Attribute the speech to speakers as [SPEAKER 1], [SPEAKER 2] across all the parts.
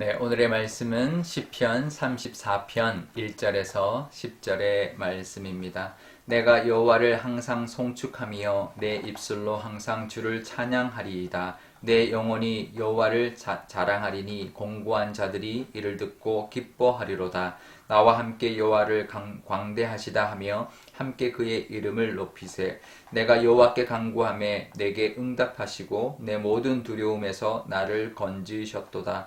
[SPEAKER 1] 네, 오늘의 말씀은 시편 34편 1절에서 10절의 말씀입니다. 내가 여호와를 항상 송축하며 내 입술로 항상 주를 찬양하리이다. 내 영혼이 여호와를 자, 자랑하리니 공고한 자들이 이를 듣고 기뻐하리로다. 나와 함께 여호와를 강- 광대하시다 하며 함께 그의 이름을 높이세. 내가 여호와께 간구하매 내게 응답하시고 내 모든 두려움에서 나를 건지셨도다.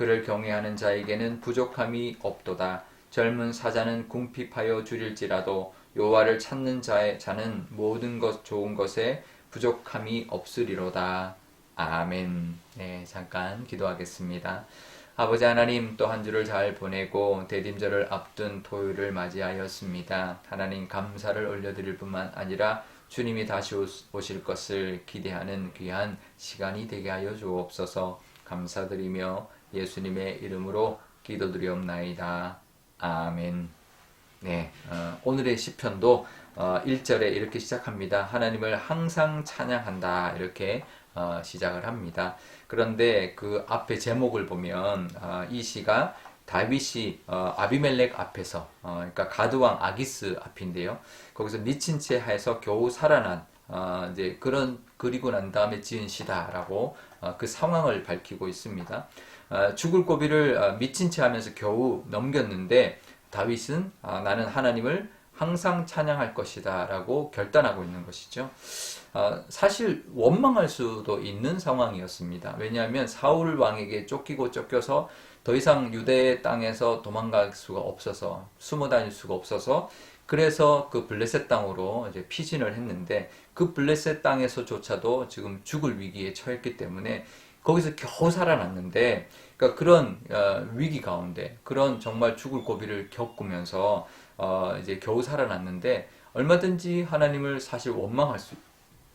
[SPEAKER 1] 그를 경외하는 자에게는 부족함이 없도다. 젊은 사자는 궁핍하여 줄일지라도 여호와를 찾는 자의 자는 모든 것 좋은 것에 부족함이 없으리로다. 아멘. 네, 잠깐 기도하겠습니다. 아버지 하나님 또 한 주를 잘 보내고 대림절을 앞둔 토요일을 맞이하였습니다. 하나님 감사를 올려드릴 뿐만 아니라 주님이 다시 오실 것을 기대하는 귀한 시간이 되게 하여 주옵소서 감사드리며 예수님의 이름으로 기도드리옵나이다. 아멘. 네, 어, 오늘의 시편도 어, 1절에 이렇게 시작합니다. 하나님을 항상 찬양한다. 이렇게 어, 시작을 합니다. 그런데 그 앞에 제목을 보면 어, 이 시가 다윗이 어, 아비멜렉 앞에서 어, 그러니까 가드왕 아기스 앞인데요. 거기서 미친 채 해서 겨우 살아난 어, 이제 그런 그리고 난 다음에 지은 시다라고 어, 그 상황을 밝히고 있습니다. 어, 죽을 고비를 어, 미친 채 하면서 겨우 넘겼는데 다윗은 아, 나는 하나님을 항상 찬양할 것이다 라고 결단하고 있는 것이죠. 어, 사실 원망할 수도 있는 상황이었습니다. 왜냐하면 사울 왕에게 쫓기고 쫓겨서 더 이상 유대 땅에서 도망갈 수가 없어서 숨어 다닐 수가 없어서 그래서 그 블레셋 땅으로 이제 피신을 했는데 그 블레셋 땅에서조차도 지금 죽을 위기에 처했기 때문에 거기서 겨우 살아났는데 그러니까 그런 어, 위기 가운데 그런 정말 죽을 고비를 겪으면서 어, 이제 겨우 살아났는데 얼마든지 하나님을 사실 원망할 수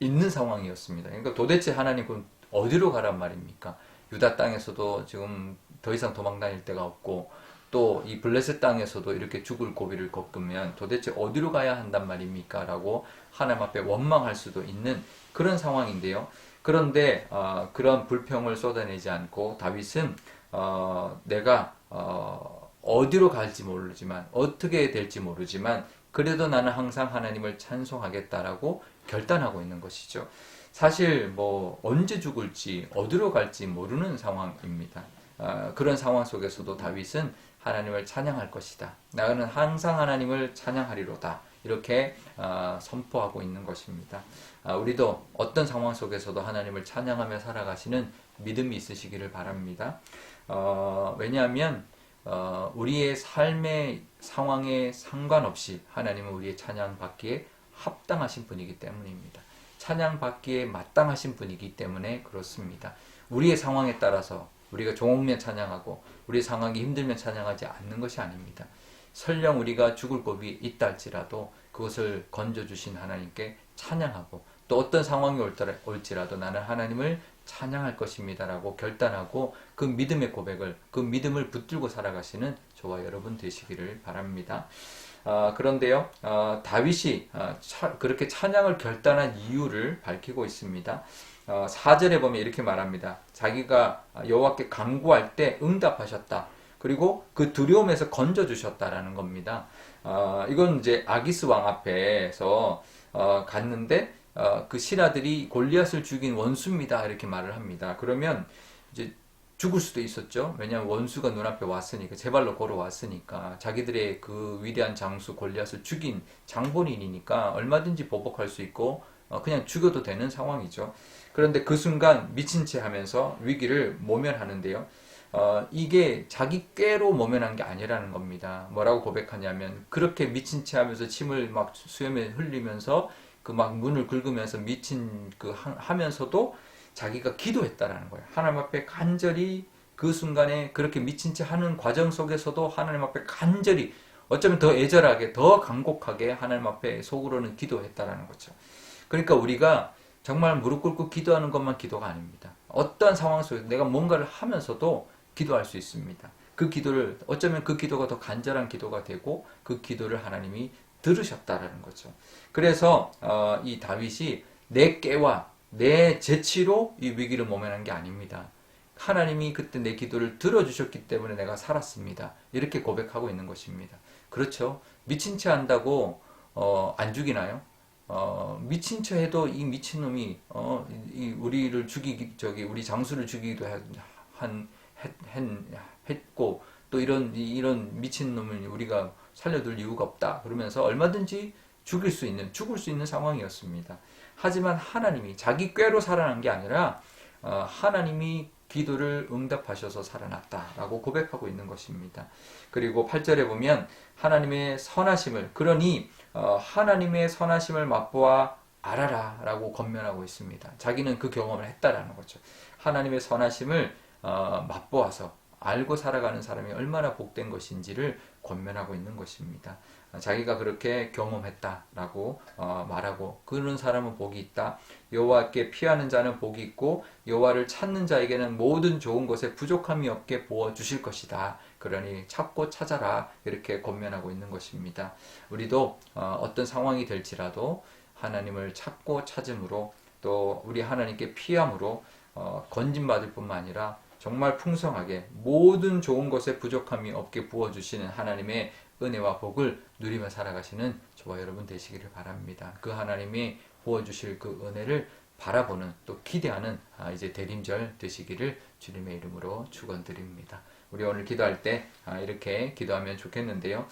[SPEAKER 1] 있는 상황이었습니다. 그러니까 도대체 하나님 은 어디로 가란 말입니까? 유다 땅에서도 지금 더 이상 도망 다닐 데가 없고 또 이 블레셋 땅에서도 이렇게 죽을 고비를 겪으면 도대체 어디로 가야 한단 말입니까? 라고 하나님 앞에 원망할 수도 있는 그런 상황인데요. 그런데 어, 그런 불평을 쏟아내지 않고 다윗은 어, 내가 어, 어디로 갈지 모르지만 어떻게 될지 모르지만 그래도 나는 항상 하나님을 찬송하겠다라고 결단하고 있는 것이죠. 사실 뭐 언제 죽을지 어디로 갈지 모르는 상황입니다. 아, 그런 상황 속에서도 다윗은 하나님을 찬양할 것이다. 나는 항상 하나님을 찬양하리로다. 이렇게 아, 선포하고 있는 것입니다. 아, 우리도 어떤 상황 속에서도 하나님을 찬양하며 살아가시는 믿음이 있으시기를 바랍니다. 어, 왜냐하면 어, 우리의 삶의 상황에 상관없이 하나님은 우리의 찬양 받기에 합당하신 분이기 때문입니다. 찬양 받기에 마땅하신 분이기 때문에 그렇습니다. 우리의 상황에 따라서 우리가 종옥면 찬양하고 우리 상황이 힘들면 찬양하지 않는 것이 아닙니다. 설령 우리가 죽을 법이 있다 할지라도 그것을 건져주신 하나님께 찬양하고 또 어떤 상황이 올지라도 나는 하나님을 찬양할 것입니다라고 결단하고 그 믿음의 고백을 그 믿음을 붙들고 살아가시는 저와 여러분 되시기를 바랍니다. 아, 그런데요, 아, 다윗이 아, 차- 그렇게 찬양을 결단한 이유를 밝히고 있습니다. 어, 4절에 보면 이렇게 말합니다. 자기가 여호와께 간구할 때 응답하셨다. 그리고 그 두려움에서 건져 주셨다라는 겁니다. 어, 이건 이제 아기스 왕 앞에서 어, 갔는데 어, 그 신하들이 골리앗을 죽인 원수입니다. 이렇게 말을 합니다. 그러면 이제 죽을 수도 있었죠. 왜냐하면 원수가 눈앞에 왔으니까 제 발로 걸어 왔으니까 자기들의 그 위대한 장수 골리앗을 죽인 장본인이니까 얼마든지 보복할 수 있고 어, 그냥 죽여도 되는 상황이죠. 그런데 그 순간 미친 채 하면서 위기를 모면하는데요. 어, 이게 자기 꾀로 모면한 게 아니라는 겁니다. 뭐라고 고백하냐면 그렇게 미친 채 하면서 침을 막 수염에 흘리면서 그 막 문을 긁으면서 미친 그 하, 하면서도 자기가 기도했다라는 거예요. 하나님 앞에 간절히 그 순간에 그렇게 미친 채 하는 과정 속에서도 하나님 앞에 간절히 어쩌면 더 애절하게 더 간곡하게 하나님 앞에 속으로는 기도했다라는 거죠. 그러니까 우리가 정말 무릎 꿇고 기도하는 것만 기도가 아닙니다. 어떠한 상황 속에서 내가 뭔가를 하면서도 기도할 수 있습니다. 그 기도를 어쩌면 그 기도가 더 간절한 기도가 되고 그 기도를 하나님이 들으셨다라는 거죠. 그래서 어, 이 다윗이 내 깨와 내 재치로 이 위기를 모면한 게 아닙니다. 하나님이 그때 내 기도를 들어주셨기 때문에 내가 살았습니다. 이렇게 고백하고 있는 것입니다. 그렇죠. 미친 채 한다고 어, 안 죽이나요? 어, 미친 채 해도 이 미친놈이 어, 이 우리를 죽이기 저기 우리 장수를 죽이기도 한 했, 했, 했고 또 이런 이- 이런 미친 놈을 우리가 살려둘 이유가 없다. 그러면서 얼마든지 죽일 수 있는 죽을 수 있는 상황이었습니다. 하지만 하나님이 자기 꾀로 살아난 게 아니라 어, 하나님이 기도를 응답하셔서 살아났다라고 고백하고 있는 것입니다. 그리고 8절에 보면 하나님의 선하심을 그러니 어, 하나님의 선하심을 맛보아 알아라라고 권면하고 있습니다. 자기는 그 경험을 했다라는 거죠. 하나님의 선하심을 어, 맛보아서 알고 살아가는 사람이 얼마나 복된 것인지를 권면하고 있는 것입니다. 어, 자기가 그렇게 경험했다라고 어, 말하고 그런 사람은 복이 있다. 여호와께 피하는 자는 복이 있고 여호와를 찾는 자에게는 모든 좋은 것에 부족함이 없게 부어 주실 것이다. 그러니 찾고 찾아라 이렇게 권면하고 있는 것입니다. 우리도 어, 어떤 상황이 될지라도 하나님을 찾고 찾음으로 또 우리 하나님께 피함으로 어, 건진받을 뿐만 아니라 정말 풍성하게 모든 좋은 것에 부족함이 없게 부어주시는 하나님의 은혜와 복을 누리며 살아가시는 저와 여러분 되시기를 바랍니다. 그 하나님이 부어주실 그 은혜를 바라보는 또 기대하는 아, 이제 대림절 되시기를 주님의 이름으로 축원드립니다. 우리 오늘 기도할 때 아, 이렇게 기도하면 좋겠는데요.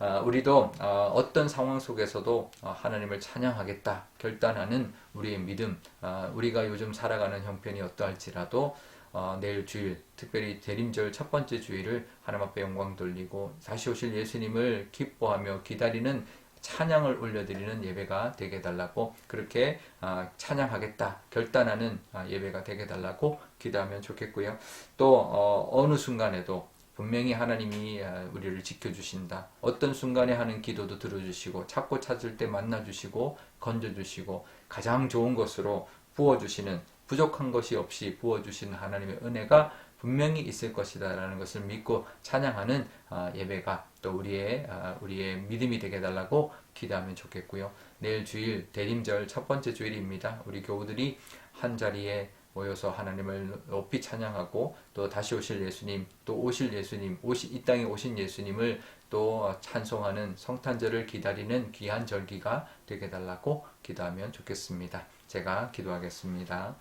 [SPEAKER 1] 아, 우리도 어, 어떤 상황 속에서도 어, 하나님을 찬양하겠다 결단하는 우리의 믿음, 아, 우리가 요즘 살아가는 형편이 어떠할지라도 어, 내일 주일, 특별히 대림절 첫 번째 주일을 하나님 앞에 영광 돌리고 다시 오실 예수님을 기뻐하며 기다리는 찬양을 올려드리는 예배가 되게 달라고 그렇게 아, 찬양하겠다 결단하는 아, 예배가 되게 달라고 기도하면 좋겠고요. 또 어, 어느 순간에도 분명히 하나님이 아, 우리를 지켜주신다. 어떤 순간에 하는 기도도 들어주시고 찾고 찾을 때 만나주시고 건져주시고 가장 좋은 것으로 부어주시는 부족한 것이 없이 부어주시는 하나님의 은혜가 분명히 있을 것이다라는 것을 믿고 찬양하는 아, 예배가 또 우리의 아, 우리의 믿음이 되게 달라고 기도하면 좋겠고요. 내일 주일 대림절 첫 번째 주일입니다. 우리 교우들이 한 자리에 모여서 하나님을 높이 찬양하고 또 다시 오실 예수님, 또 오실 예수님, 오시, 이 땅에 오신 예수님을 또 찬송하는 성탄절을 기다리는 귀한 절기가 되게 달라고 기도하면 좋겠습니다. 제가 기도하겠습니다.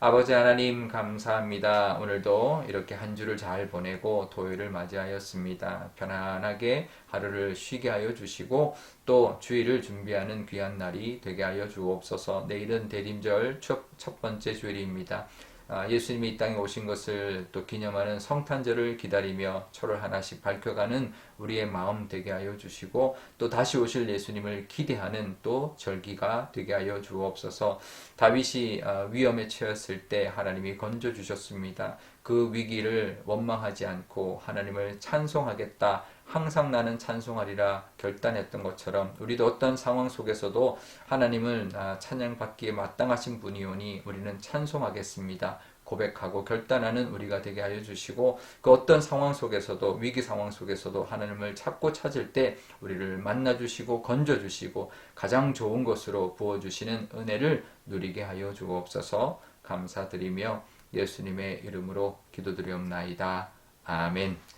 [SPEAKER 1] 아버지 하나님 감사합니다. 오늘도 이렇게 한 주를 잘 보내고 토요일을 맞이하였습니다. 편안하게 하루를 쉬게 하여 주시고 또 주일을 준비하는 귀한 날이 되게 하여 주옵소서. 내일은 대림절 첫, 첫 번째 주일입니다. 아, 예수님이 이 땅에 오신 것을 또 기념하는 성탄절을 기다리며 초를 하나씩 밝혀가는 우리의 마음 되게 하여 주시고 또 다시 오실 예수님을 기대하는 또 절기가 되게 하여 주옵소서. 다윗이 아, 위험에 처했을 때 하나님이 건져 주셨습니다. 그 위기를 원망하지 않고 하나님을 찬송하겠다. 항상 나는 찬송하리라 결단했던 것처럼 우리도 어떤 상황 속에서도 하나님을 아, 찬양받기에 마땅하신 분이오니 우리는 찬송하겠습니다. 고백하고 결단하는 우리가 되게 하여 주시고 그 어떤 상황 속에서도 위기 상황 속에서도 하나님을 찾고 찾을 때 우리를 만나 주시고 건져 주시고 가장 좋은 것으로 부어 주시는 은혜를 누리게 하여 주옵소서 감사드리며 예수님의 이름으로 기도드리옵나이다. 아멘.